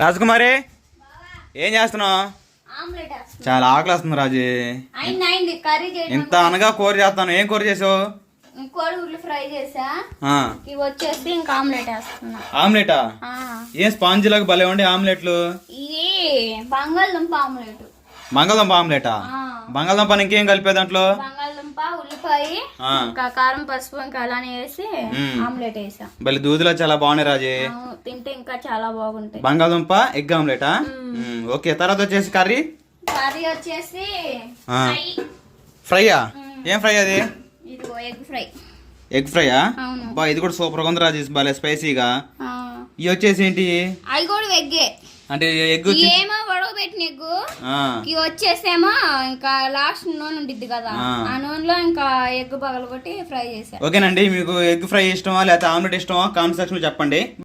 రాజకుమారి ఏం చేస్తున్నావు. చాలా ఆకలి వస్తుంది రాజు. ఇంత అనగా కూర చేస్తాను. ఏం కూర చేసావు? కోడిగుడ్లు ఫ్రై చేసా. ఆ, ఇవి వచ్చేసి ఇంకా ఆమ్లెట్ వేస్తున్నా. ఆమ్లెటా? ఆ, ఏం స్పాంజ్ లాగా భలే ఉండి ఆమ్లెట్లు? ఇది బంగాళదుంప ఆమ్లెట్. బంగాళదుంప ఆమ్లెటా? బంగాళదుంప ఇంకేం కలిపే దాంట్లో? బంగాళదుంప ఉల్లిపాయ ఆ, ఇంకా కారం పసుపు ఇంకా అలానే వేసి. ఆమ్లెట్ వేసా. భలే దూదులో చాలా బాగున్నాయి రాజు. తింటే ఇంకా చాలా బాగుంటాయి. బంగాళదుంప ఎగ్ ఆమ్లెటా? ఓకే తర్వాత వచ్చేసి కర్రీ? కర్రీ వచ్చేసి ఫ్రైయా. ఏం ఫ్రై అది? Egg fry. ఎగ్ ఫ్రైయా? బా ఇది కూడా సూపర్గా ఉంది రాజు భలే స్పైసీగా. ఇవి వచ్చేసి ఏంటి? అవి కూడా వెగ్గే అంటే ఎగ్ ఏమో ఉడకబెట్టిన ఎగ్గు. ఆ, ఇవి వచ్చేసేమో ఇంకా లాస్ట్ నూనె ఉండిద్ది కదా. ఆ. నూనెలో ఇంకా ఎగ్ పగలగొట్టి ఫ్రై చేసా ఓకేనండి మీకు ఎగ్ ఫ్రై ఇష్టమా లేకపోతే ఆమ్లెట్ ఇష్టమా? కామెంట్ సెక్షన్ చెప్పండి.